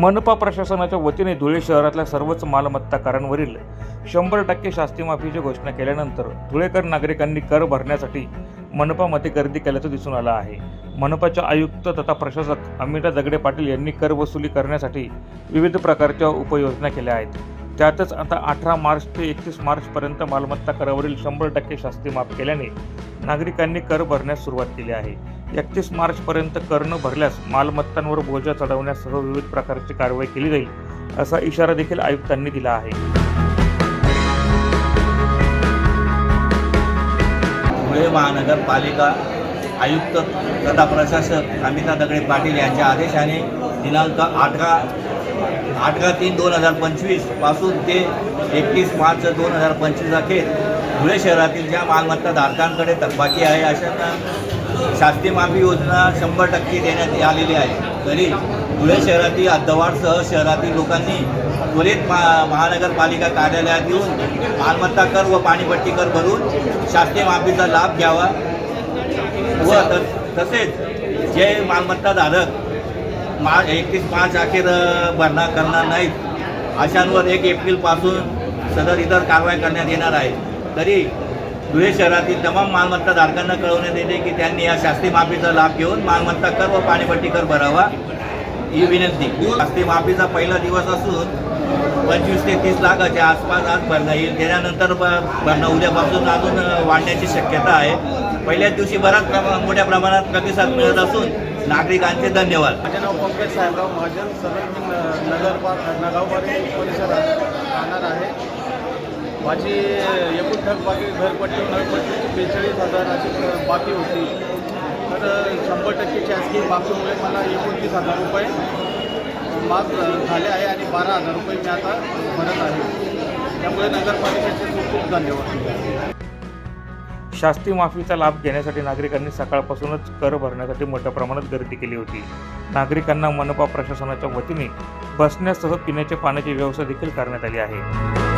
मनपा प्रशासनाच्या वतीने धुळे शहरातल्या सर्वच मालमत्ताकारांवरील शंभर टक्के शास्तीमाफीची घोषणा केल्यानंतर धुळेकर नागरिकांनी कर भरण्यासाठी मनपामध्ये गर्दी केल्याचं दिसून आलं आहे. मनपाचे आयुक्त तथा प्रशासक अमिता दगडे पाटील यांनी कर वसुली करण्यासाठी विविध प्रकारच्या उपाययोजना केल्या आहेत. त्यातच आता अठरा मार्च ते एकतीस मार्चपर्यंत मालमत्ता करावरील शंभर टक्के शास्ती माफ केल्याने नागरिकांनी कर भरण्यास सुरुवात केली आहे. एकतीस मार्चपर्यंत कर न भरल्यास मालमत्तांवर बोजा चढवण्यासह विविध प्रकारची कारवाई केली जाईल असा इशारा देखील आयुक्तांनी दिला आहे. धुळे महानगरपालिका आयुक्त तथा प्रशासक अमिता दगडे पाटील यांच्या आदेशाने दिनांक अठरा अठरा तीन दोन हजार पंचवीसपासून ते एकतीस मार्च दोन हजार पंचवीस अखेर धुळे शहरातील ज्या मालमत्ता धारकांकडे थकबाकी आहे अशांना शास्ती माफी योजना शंभर टक्के देण्यात आलेली आहे. तरी धुळे शहरातील अद्दवाडसह शहरातील लोकांनी त्वरित मा महानगरपालिका कार्यालयात येऊन मालमत्ता कर व पाणीपट्टी कर भरून शासकीय माफीचा लाभ घ्यावा व त तसेच जे मालमत्ताधारक मा एकतीस मार्च अखेर भरणा करणार नाहीत अशांवर एक एप्रिलपासून सदर इतर कारवाई करण्यात येणार आहे. तरी धुळे शहरातील तमाम मालमत्ता धारकांना कळवण्यात येते की त्यांनी या शास्ती माफीचा लाभ घेऊन मालमत्ता कर व पाणीपट्टी कर भरावा ही विनंती. शास्ती माफीचा पहिला दिवस असून पंचवीस ते तीस लाखाच्या आसपास आज भरणं येईल. त्याच्यानंतर ब- भरणं उद्यापासून अजून वाढण्याची शक्यता आहे. पहिल्याच दिवशी बराच प्रमा मोठ्या प्रमाणात प्रतिसाद मिळत असून नागरिकांचे धन्यवाद. माझे नाव पंकज साहेबराव महाजन सदर नगर परिसरात राहणार आहे. माझी एकूण थकबाकी घरपट्टी नळपट्टी बेचाळीस हजाराची बाकी होती. तर शंभर टक्के शासकीय बाकीमुळे मला एकोणतीस हजार रुपये माफ झाले आहे आणि बारा हजार रुपये मी आता भरत आहे. त्यामुळे नगरपालिकेचे खूप खूप धन्यवाद. शास्ती माफीचा लाभ घेण्यासाठी नागरिकांनी सकाळपासूनच कर भरण्यासाठी मोठ्या प्रमाणात गर्दी केली होती. नागरिकांना मनपा प्रशासनाच्या वतीने बसण्यासह पिण्याच्या पाण्याची व्यवस्था देखील करण्यात आली आहे.